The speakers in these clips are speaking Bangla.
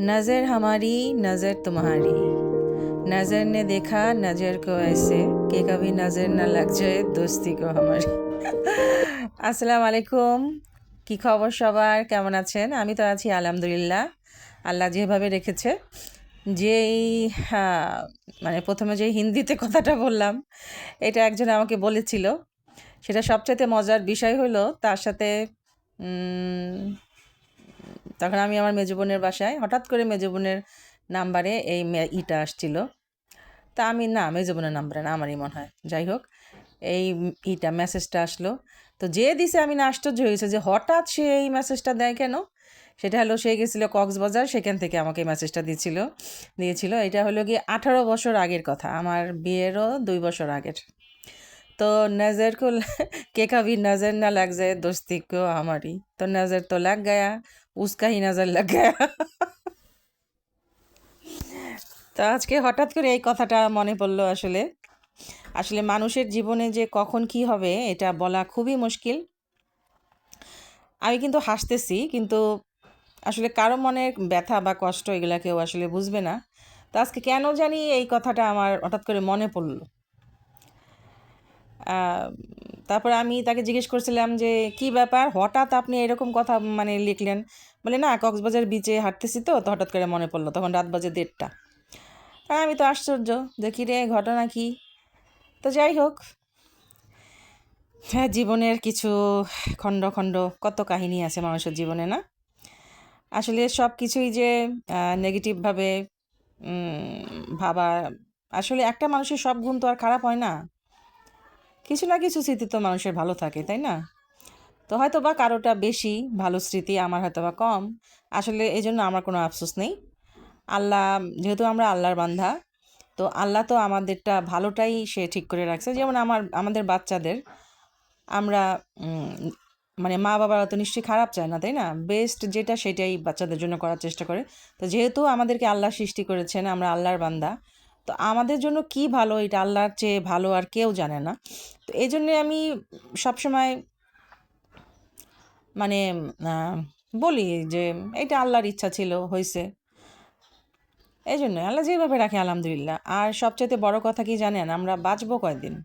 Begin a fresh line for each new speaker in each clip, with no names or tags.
नज़र हमारी नज़र तुम्हारी नज़र ने देखा नज़र को ऐसे कि कभी नज़र न लग जाए दोस्ती को हमारी আসসালামু আলাইকুম কি খবর সবার কেমন আছেন আমি তো আছি আলহামদুলিল্লাহ আল্লাহ যেভাবে রেখেছে যেই হ্যাঁ, মানে প্রথমে যে হিন্দিতে কথাটা বললাম এটা একজন আমাকে বলেছিল সেটা সবচাইতে মজার বিষয় হলো তার সাথে উম, তখন আমি আমার মেজো বোনের বাসায় হঠাৎ করে মেজো বোনের নাম্বারে এই ইটা আসছিল। তা আমি না, মেজো বোনের নাম্বারে না, আমারই মনে হয়। যাই হোক, এই ইটা মেসেজটা আসলো। তো যে দিছে আমি না, আশ্চর্য হয়েছে যে হঠাৎ সে এই মেসেজটা দেয় কেন? সেটা হলো, সে গেছিল কক্সবাজার, সেখান থেকে আমাকে মেসেজটা দিয়েছিল দিয়েছিল। এটা হলো কি আঠারো বছর আগের কথা, আমার বিয়েরও দুই বছর আগের। তো নজর কো কে কাবি নজর না লাগ যায় দোস্তি আমারই। তো নজর তো লাগ গায়া। उसका ही नज़र लग गया তো আজকে হঠাৎ করে এই কথাটা মনে পড়লো আসলে আসলে মানুষের জীবনে যে কখন কি হবে এটা বলা খুবই মুশকিল আমি কিন্তু হাসতেছি কিন্তু আসলে কারো মনের ব্যথা বা কষ্ট এগুলা কেউ আসলে বুঝবে না তো আজকে কেন জানি এই কথাটা আমার হঠাৎ করে মনে পড়লো আহ, তারপর আমি তাকে জিজ্ঞেস করছিলাম যে, কি ব্যাপার? হঠাৎ আপনি এরকম কথা মানে লিখলেন? বলে, না, কক্সবাজার বিচে হাঁটতেছি তো। তো হঠাৎ করে মনে পড়ল, তখন রাত বাজে দেড়টা। আমি তো আশ্চর্য যে, কী রে, ঘটনা কি? তো যাই হোক হ্যাঁ জীবনের কিছু খণ্ড খণ্ড, কত কাহিনী আছে মানুষের জীবনে, না? আসলে সব কিছুই যে নেগেটিভভাবে ভাবা, আসলে একটা মানুষের সব গুণ তো আর খারাপ হয় না। কিছু না কিছু স্মৃতি তো মানুষের ভালো থাকে, তাই না? তো হয়তো বা কারোটা বেশি ভালো স্মৃতি, আমার হয়তো বা কম। আসলে এই জন্য আমার কোনো আফসোস নেই। আল্লাহ, যেহেতু আমরা আল্লাহর বান্ধা তো আল্লাহ তো আমাদেরটা ভালোটাই সে ঠিক করে রাখছে। যেমন আমার, আমাদের বাচ্চাদের, আমরা মানে মা বাবারা তো নিশ্চয়ই খারাপ চায় না, তাই না? বেস্ট যেটা সেটাই বাচ্চাদের জন্য করার চেষ্টা করে। তো যেহেতু আমাদেরকে আল্লাহ সৃষ্টি করেছেন, আমরা আল্লাহর বান্দা তো আমাদের জন্য কি ভালো? এটা আল্লাহর চেয়ে ভালো আর কেউ জানে না। তো এই জন্যে আমি সবসময় মানে বলি যে এটা আল্লাহর ইচ্ছা ছিল হয়েছে এই জন্য আল্লাহ যেভাবে রাখে, আলহামদুলিল্লাহ। আর সবচেয়ে বড় কথা কি জানেন? আমরা বাঁচবো কয়দিন?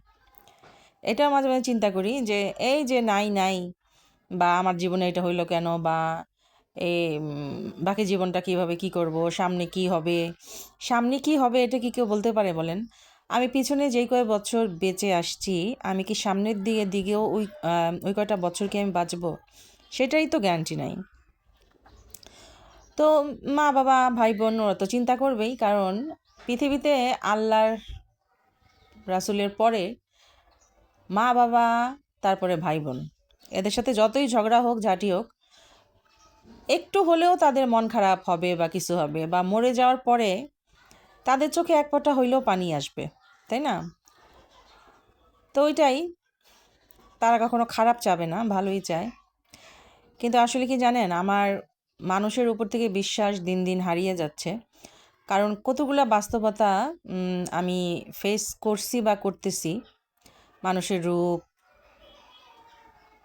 এটাও মাঝে মাঝে চিন্তা করি যে, এই যে নাই নাই বা আমার জীবনে এটা হইল কেন? বা এই বাকি জীবনটা কীভাবে কি করব, সামনে কি হবে, সামনে কি হবে এটা কি কেউ বলতে পারে বলেন? আমি পিছনে যেই কয় বছর বেঁচে আসছি, আমি কি সামনের দিকে, দিকেও ওই ওই কয়টা বছর কি আমি বাঁচব, সেটাই তো গ্যারান্টি নাই। তো মা, বাবা ভাই বোন ওরা তো চিন্তা করবেই, কারণ পৃথিবীতে আল্লাহর, রাসূলের পরে মা, বাবা, তারপরে ভাই বোন এদের সাথে যতই ঝগড়া হোক, ঝাঁটি হোক একটু হলেও তাদের মন খারাপ হবে বা কিছু হবে বা মরে যাওয়ার পরে তাদের চোখে এক ফোঁটা হইলেও পানি আসবে, তাই না? তো ওইটাই। তারা কখনো খারাপ চাবে না, ভালোই চায়। কিন্তু আসলে কি জানেন, আমার মানুষের উপর থেকে বিশ্বাস দিন দিন হারিয়ে যাচ্ছে। কারণ কতগুলা বাস্তবতা আমি ফেস করছি বা করতেছি। মানুষের রূপ,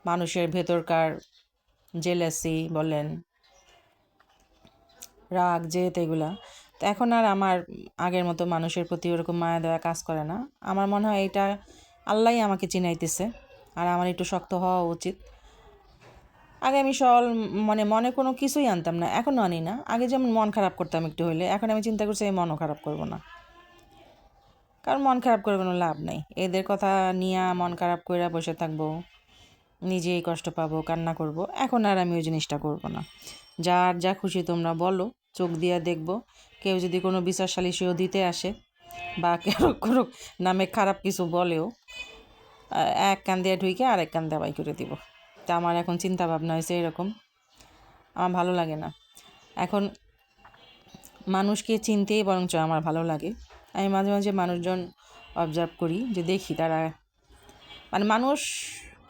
মানুষের ভেতরকার জেলাসি বলেন রাগ, জেদ এগুলা। তো এখন আর আমার আগের মতো মানুষের প্রতি ওরকম মায়া দেওয়া কাজ করে না। আমার মনে হয় এটা আল্লাহই আমাকে চিনাইতেছে আর আমার একটু শক্ত হওয়া উচিত। আগে আমি সল মানে মনে কোনো কিছুই আনতাম না এখনও আনি না। আগে যেমন মন খারাপ করতাম একটু হইলে, এখন আমি চিন্তা করছি এই মনও খারাপ করব না। কারণ মন খারাপ করে কোনো লাভ নেই। এদের কথা নিয়ে মন খারাপ করে বসে থাকব, নিজেই কষ্ট পাবো, কান্না করব। এখন আর আমি ওই জিনিসটা করব না। যার যা খুশি তোমরা বলো, চোখ দিয়ে দেখব। কেউ যদি কোনো বিচার সালিশিও দিতে আসে বা কেউ কোনো নামে খারাপ কিছু বলেও এক কান দিয়ে ঢুইকে আর এক কান দিয়ে বাই করে দিব। তা আমার এখন চিন্তা ভাবনা হয়েছে এরকম। আমার ভালো লাগে না। এখন মানুষকে চিনতেই বরঞ্চ আমার ভালো লাগে। আমি মাঝে মাঝে মানুষজন অবজার্ভ করি যে দেখি তারা মানে মানুষ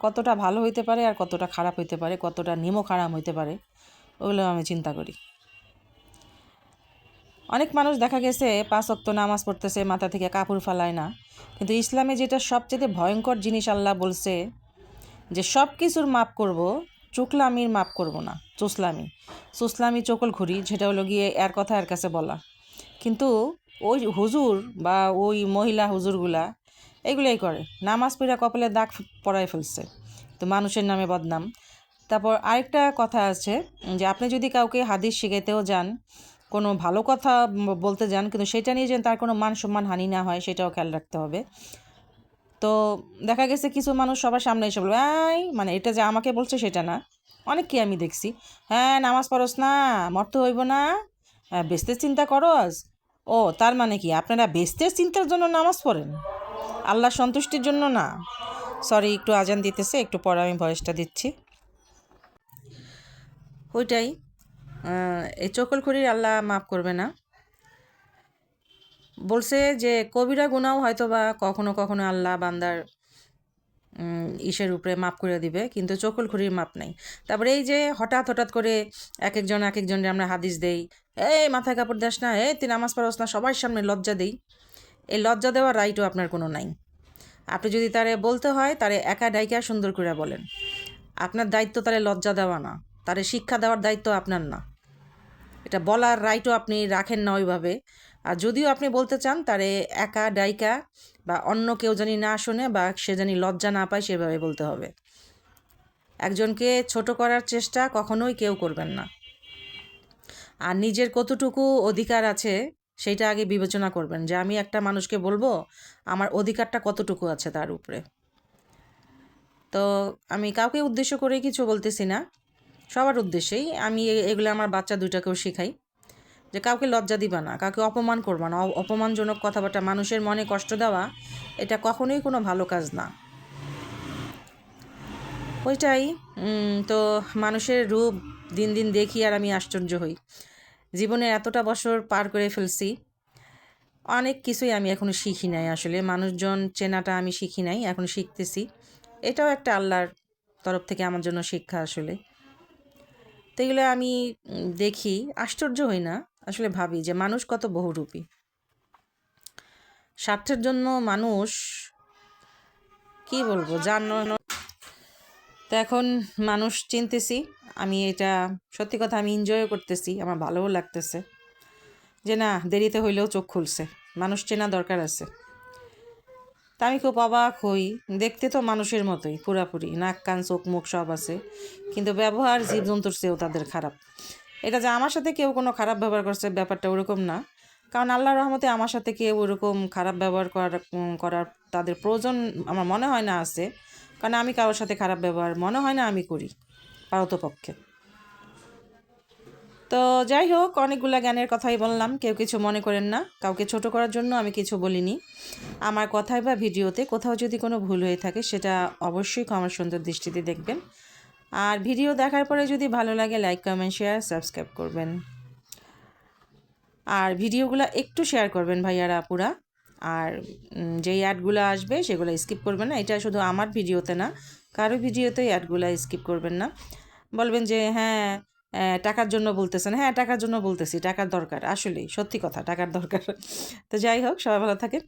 কতটা ভালো হইতে পারে আর কতটা খারাপ হইতে পারে, কতটা নিমক খারাপ হইতে পারে। ওগুলো আমি চিন্তা করি। অনেক মানুষ দেখা গেছে পাঁচ অক্ত নামাজ পড়তেছে, মাথা থেকে কাপড় ফালায় না। কিন্তু ইসলামে যেটা সবচেয়ে ভয়ঙ্কর জিনিস আল্লাহ বলছে যে সব কিছুর মাপ করব, চোখলামির মাপ করব না চোসলামি চোসলামি চোকল ঘুরি যেটা হলো গিয়ে এর কথা এর কাছে বলা। কিন্তু ওই হুজুর বা ওই মহিলা হুজুরগুলা এগুলোই করে। নামাজ পড়া কপালে দাগ পড়াই ফেলছে। তো মানুষের নামে বদনাম। তারপর আরেকটা কথা আছে যে আপনি যদি কাউকে হাদিস শিখাইতেও যান কোনো ভালো কথা বলতে যান কিন্তু সেটা নিয়ে যেন তার কোনো মান সম্মান হানি না হয় সেটাও খেয়াল রাখতে হবে। তো দেখা গেছে কিছু মানুষ সবার সামনে এসে বলবে এই মানে এটা যে আমাকে বলছে সেটা না। অনেককে আমি দেখছি হ্যাঁ নামাজ পড়স না মরতে হইব না হ্যাঁ, বেচতে চিন্তা করস। ও তার মানে কি? আপনারা বেস্তের চিন্তার জন্য নামাজ পড়েন? আল্লাহ সন্তুষ্টির জন্য না? সরি একটু আজান দিতেছে একটু পরে আমি ভয়েসটা দিচ্ছি। ওইটাই। এই চকলখড়ির আল্লাহ মাফ করবে না। বলছে যে, কবিরা গুনাও হয়তো বা কখনো কখনো আল্লাহ বান্দার ইসের উপরে মাপ করে দিবে, কিন্তু চকল খুঁড়ির মাপ নাই। তারপরে এই যে হঠাৎ হঠাৎ করে এক একজন এক একজনকে আমরা হাদিস দেই, এই মাথায় কাপড় দাস না, এই তুই নামাজ পড়াস না, সবার সামনে লজ্জা দেই। এই লজ্জা দেওয়ার রাইটও আপনার কোনো নাই। আপনি যদি তারে বলতে হয়, তারে একা ডাইকা সুন্দর করে বলেন। আপনার দায়িত্ব তারে লজ্জা দেওয়া না। তারে শিক্ষা দেওয়ার দায়িত্ব আপনার না। এটা বলার রাইটও আপনি রাখেন না ওইভাবে। আর যদিও আপনি বলতে চান, তারে একা, ডাইকা বা অন্য কেউ জানি না শোনে বা সে জানি লজ্জা না পায় সেভাবে বলতে হবে। একজনকে ছোট করার চেষ্টা কখনোই কেউ করবেন না। আর নিজের কতটুকু অধিকার আছে সেইটা আগে বিবেচনা করবেন যে আমি একটা মানুষকে বলব, আমার অধিকারটা কতটুকু আছে তার উপরে। তো আমি কাউকে উদ্দেশ্য করে কিছু বলতেছি না। সবার উদ্দেশ্যেই আমি এগুলো আমার বাচ্চা দুইটাকেও শেখাই যে কাউকে লজ্জা দিবা না, কাউকে অপমান করবা না। অপমানজনক কথাবার্তা মানুষের মনে কষ্ট দেওয়া, এটা কখনোই কোনো ভালো কাজ না। ওইটাই তো মানুষের রূপ দিন দিন দেখি আর আমি আশ্চর্য হই। জীবনে এতটা বছর পার করে ফেলছি, অনেক কিছুই আমি এখনও শিখি নাই আসলে। মানুষজন চেনাটা আমি শিখি নাই, এখন শিখতেছি। এটাও একটা আল্লাহর তরফ থেকে আমার জন্য শিক্ষা আসলে। তো এগুলো আমি দেখি, আশ্চর্য হই না, আসলে ভাবি যে মানুষ কত বহুরূপী। স্বার্থের জন্য মানুষ, কি বলব জানো তো এখন মানুষ চিনতেছি, আমি এটা সত্যি কথা আমি এনজয়ও করতেছি, আমার ভালোও লাগতেছে। যে না, দেরিতে হইলেও চোখ খুলছে, মানুষ চেনা দরকার আছে। তা আমি খুব অবাক হই। দেখতে তো মানুষের মতোই, পুরাপুরি। নাক, কান, চোখ, মুখ সব আছে। কিন্তু ব্যবহার জীবজন্তুর চেয়েও তাদের খারাপ। এটা যে আমার সাথে কেউ কোনো খারাপ ব্যবহার করছে ব্যাপারটা ওরকম না। কারণ আল্লাহ রহমতে আমার সাথে কেউ ওরকম খারাপ ব্যবহার করার করার তাদের প্রয়োজন আমার মনে হয় না আছে। কারণ আমি কারোর সাথে খারাপ ব্যবহার মনে হয় না আমি করি, পারতপক্ষে। তো যাই হোক, অনেকগুলা জ্ঞানের কথাই বললাম, কেউ কিছু মনে করেন না। কাউকে ছোট করার জন্য আমি কিছু বলিনি। আমার কথায় বা ভিডিওতে কোথাও যদি কোনো ভুল হয়ে থাকে, সেটা অবশ্যই আমার সুন্দর দৃষ্টিতে দেখবেন। আর ভিডিও দেখার পরে যদি ভালো লাগে, লাইক, কমেন্ট, শেয়ার, সাবস্ক্রাইব করবেন। আর ভিডিওগুলো একটু শেয়ার করবেন ভাইয়ারা, আপুরা। আর যেই অ্যাডগুলো আসবে, সেগুলো স্কিপ করবেন না। এটা শুধু আমার ভিডিওতে না, কারও ভিডিওতেই অ্যাডগুলো স্কিপ করবেন না। বলবেন যে হ্যাঁ টাকার জন্য বলতেছেন। হ্যাঁ টাকার জন্য বলতেছি। টাকার দরকার, আসলেই, সত্যি কথা, টাকার দরকার। তো যাই হোক, সবাই ভালো থাকেন।